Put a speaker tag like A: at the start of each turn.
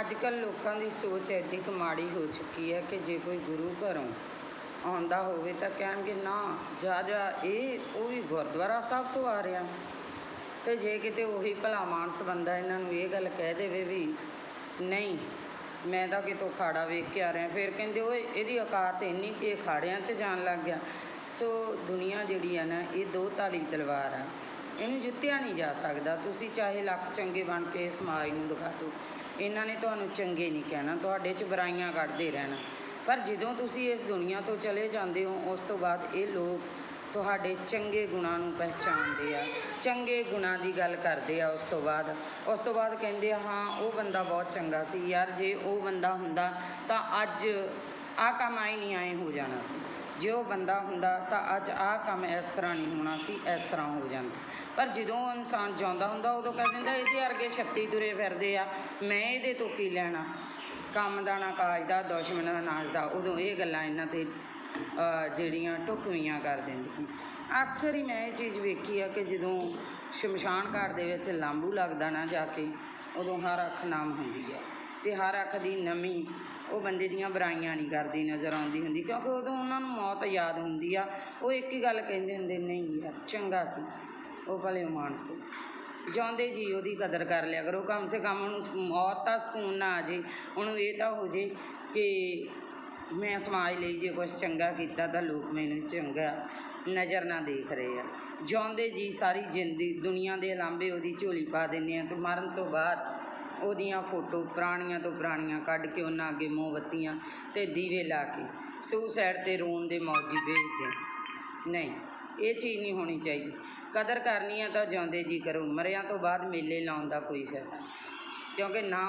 A: ਅੱਜ ਕੱਲ੍ਹ ਲੋਕਾਂ ਦੀ ਸੋਚ ਐਡੀ ਕੁ ਮਾੜੀ ਹੋ ਚੁੱਕੀ ਹੈ ਕਿ ਜੇ ਕੋਈ ਗੁਰੂ ਘਰੋਂ ਆਉਂਦਾ ਹੋਵੇ ਤਾਂ ਕਹਿਣਗੇ, ਨਾ, ਜਾ ਜਾ, ਇਹ, ਉਹ ਵੀ ਗੁਰਦੁਆਰਾ ਸਾਹਿਬ ਤੋਂ ਆ ਰਿਹਾ। ਤੇ ਜੇ ਕਿਤੇ ਉਹੀ ਭਲਾ ਮਾਨਸ ਬੰਦਾ ਇਹਨਾਂ ਨੂੰ ਇਹ ਗੱਲ ਕਹਿ ਦੇਵੇ ਵੀ, ਨਹੀਂ, ਮੈਂ ਤਾਂ ਕਿਤੋਂ ਖਾੜਾ ਵੇਖ ਕੇ ਆ ਰਿਹਾ। ਫਿਰ ਕਹਿੰਦੇ, ਓਏ, ਇਹਦੀ ਔਕਾਤ ਇੰਨੀ ਕਿ ਇਹ ਖਾੜਿਆਂ 'ਚ ਜਾਣ ਲੱਗ ਗਿਆ। ਸੋ ਦੁਨੀਆ ਜਿਹੜੀ ਆ ਨਾ, ਇਹ ਦੋ ਧਾਰੀ ਤਲਵਾਰ ਆ। ਇਹਨੂੰ ਜਿੱਤਿਆ ਨਹੀਂ ਜਾ ਸਕਦਾ। ਤੁਸੀਂ ਚਾਹੇ ਲੱਖ ਚੰਗੇ ਬਣ ਕੇ ਸਮਾਜ ਨੂੰ ਦਿਖਾ ਦਿਓ। ਇਹਨਾਂ ਨੇ ਤੁਹਾਨੂੰ ਚੰਗੇ ਨਹੀਂ ਕਹਿਣਾ। ਤੁਹਾਡੇ 'ਚ ਬੁਰਾਈਆਂ ਕੱਢਦੇ ਰਹਿਣਾ। ਪਰ ਜਦੋਂ ਤੁਸੀਂ ਇਸ ਦੁਨੀਆ ਤੋਂ ਚਲੇ ਜਾਂਦੇ ਹੋ, ਉਸ ਤੋਂ ਬਾਅਦ ਇਹ ਲੋਕ ਤੁਹਾਡੇ ਚੰਗੇ ਗੁਣਾਂ ਨੂੰ ਪਹਿਚਾਣਦੇ ਆ। ਚੰਗੇ ਗੁਣਾਂ ਦੀ ਗੱਲ ਕਰਦੇ ਆ ਉਸ ਤੋਂ ਬਾਅਦ। ਉਸ ਤੋਂ ਬਾਅਦ ਕਹਿੰਦੇ ਆ, ਹਾਂ, ਉਹ ਬੰਦਾ ਬਹੁਤ ਚੰਗਾ ਸੀ। ਯਾਰ, ਜੇ ਉਹ ਬੰਦਾ ਹੁੰਦਾ ਤਾਂ ਅੱਜ ਆਹ ਕੰਮ ਆਈ ਨਹੀਂ, ਆਏ ਹੋ ਜਾਣਾ ਸੀ। ਜੇ ਉਹ ਬੰਦਾ ਹੁੰਦਾ ਤਾਂ ਅੱਜ ਆਹ ਕੰਮ ਇਸ ਤਰ੍ਹਾਂ ਨਹੀਂ ਹੋਣਾ ਸੀ, ਇਸ ਤਰ੍ਹਾਂ ਹੋ ਜਾਂਦਾ। ਪਰ ਜਦੋਂ ਇਨਸਾਨ ਜਿਉਂਦਾ ਹੁੰਦਾ, ਉਦੋਂ ਕਹਿ ਦਿੰਦਾ, ਇਹਦੇ ਵਰਗੇ ਛੱਤੀ ਤੁਰੇ ਫਿਰਦੇ ਆ, ਮੈਂ ਇਹਦੇ ਤੋਂ ਕੀ ਲੈਣਾ? ਕੰਮ ਦਾ ਨਾ ਕਾਜ ਦਾ, ਦੁਸ਼ਮਣ ਦਾ, ਨਾਸ਼ ਦਾ, ਉਦੋਂ ਇਹ ਗੱਲਾਂ ਇਹਨਾਂ ਤੇ ਜਿਹੜੀਆਂ ਢੁਕਵੀਆਂ ਕਰ ਦਿੰਦੀਆਂ। ਅਕਸਰ ਹੀ ਮੈਂ ਇਹ ਚੀਜ਼ ਵੇਖੀ ਆ ਕਿ ਜਦੋਂ ਸ਼ਮਸ਼ਾਨ ਘਾਟ ਦੇ ਵਿੱਚ ਲਾਂਬੂ ਲੱਗਦਾ ਨਾ ਜਾ ਕੇ, ਉਦੋਂ ਹਰ ਅੱਖ ਨਾਮ ਹੁੰਦੀ ਆ। ਤੇ ਹਰ ਅੱਖ ਦੀ ਨਮੀ ਉਹ ਬੰਦੇ ਦੀਆਂ ਬੁਰਾਈਆਂ ਨਹੀਂ ਕਰਦੀ, ਨਜ਼ਰ ਆਉਂਦੀ ਹੁੰਦੀ, ਕਿਉਂਕਿ ਉਦੋਂ ਉਹਨਾਂ ਨੂੰ ਮੌਤ ਯਾਦ ਹੁੰਦੀ ਆ। ਉਹ ਇੱਕ ਹੀ ਗੱਲ ਕਹਿੰਦੇ ਹੁੰਦੇ, ਨਹੀਂ ਯਾਰ, ਚੰਗਾ ਸੀ, ਉਹ ਭਲੇ ਮਾਨਸ ਜਿਉਂਦੇ ਜੀ ਉਹਦੀ ਕਦਰ ਕਰ ਲਿਆ ਕਰੋ, ਕਮ ਸੇ ਕਮ ਉਹਨੂੰ ਮੌਤ ਤਾਂ ਸਕੂਨ ਨਾ ਆ ਜੇ। ਉਹਨੂੰ ਇਹ ਤਾਂ ਹੋ ਜੇ ਕਿ ਮੈਂ ਸਮਾਜ ਲਈ ਜੇ ਕੁਝ ਚੰਗਾ ਕੀਤਾ ਤਾਂ ਲੋਕ ਮੈਨੂੰ ਚੰਗਾ ਨਜ਼ਰ ਨਾ ਦੇਖ ਰਹੇ ਆ। ਜਿਉਂਦੇ ਜੀ ਸਾਰੀ ਜ਼ਿੰਦਗੀ, ਦੁਨੀਆ ਦੇ ਲਾਂਬੇ ਉਹਦੀ ਝੋਲੀ ਪਾ ਦਿੰਦੇ ਆ ਤੇ ਮਰਨ ਤੋਂ ਬਾਅਦ ਉਹਦੀਆਂ ਫੋਟੋ ਪੁਰਾਣੀਆਂ ਤੋਂ ਪੁਰਾਣੀਆਂ ਕੱਢ ਕੇ ਉਹਨਾਂ ਅੱਗੇ ਮੋਮਬੱਤੀਆਂ ਤੇ ਦੀਵੇ ਲਾ ਕੇ ਸੁਸਾਈਡ ਤੇ ਰੋਣ ਦੇ ਮੌਜੀ ਭੇਜਦੇ ਨਹੀਂ, ਇਹ ਚੀਜ਼ ਨਹੀਂ ਹੋਣੀ ਚਾਹੀਦੀ। ਕਦਰ ਕਰਨੀ ਆ ਤਾਂ ਜਿਉਂਦੇ ਜੀ ਕਰੋ। ਮਰਿਆਂ ਤੋਂ ਬਾਅਦ ਮੇਲੇ ਲਾਉਣ ਦਾ ਕੋਈ ਫਾਇਦਾ। ਕਿਉਂਕਿ ਨਾ